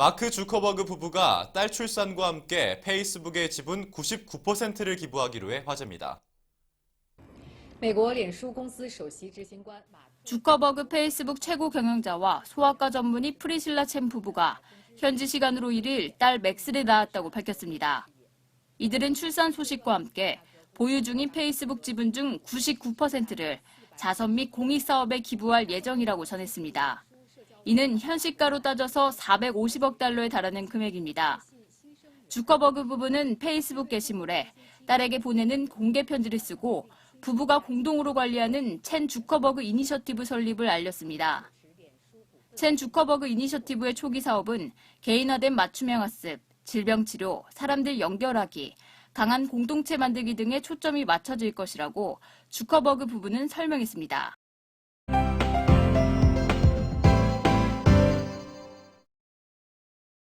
마크 주커버그 부부가 딸 출산과 함께 페이스북의 지분 99%를 기부하기로 해 화제입니다. 주커버그 페이스북 최고 경영자와 소아과 전문의 프리실라 챔 부부가 현지 시간으로 1일 딸 맥스를 낳았다고 밝혔습니다. 이들은 출산 소식과 함께 보유 중인 페이스북 지분 중 99%를 자선 및 공익 사업에 기부할 예정이라고 전했습니다. 이는 현시가로 따져서 450억 달러에 달하는 금액입니다. 주커버그 부부는 페이스북 게시물에 딸에게 보내는 공개 편지를 쓰고 부부가 공동으로 관리하는 첸 주커버그 이니셔티브 설립을 알렸습니다. 첸 주커버그 이니셔티브의 초기 사업은 개인화된 맞춤형 학습, 질병 치료, 사람들 연결하기, 강한 공동체 만들기 등에 초점이 맞춰질 것이라고 주커버그 부부는 설명했습니다.